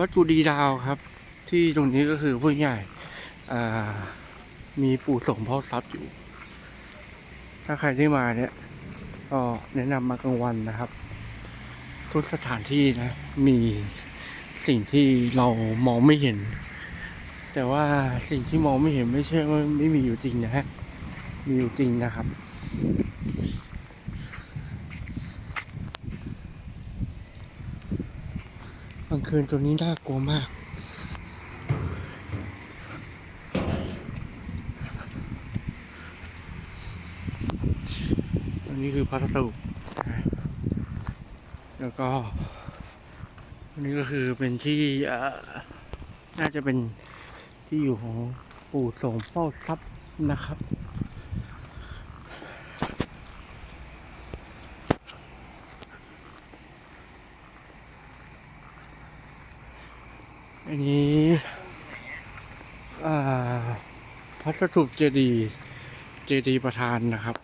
วัดกุดีดาวครับ ที่ตรงนี้ก็คือพูดง่ายมีปู่สมพ่อทรัพย์อยู่ ถ้าใครได้มาเนี่ยก็แนะนำมากลางวันนะครับ ทุกสถานที่นะ มีสิ่งที่เรามองไม่เห็น แต่ว่าสิ่งที่มองไม่เห็นไม่ใช่ว่าไม่มีอยู่จริงนะฮะมีอยู่จริงนะครับ กลางคืนตัวนี้น่ากลัวมาก อันนี้คือพัสดุแล้วก็ อันนี้ก็คือเป็นที่น่าจะเป็นที่อยู่ของปู่สมเฝ้าทรัพย์นะครับ อันนี้พระสถูปเจดีเจดีประธานนะครับ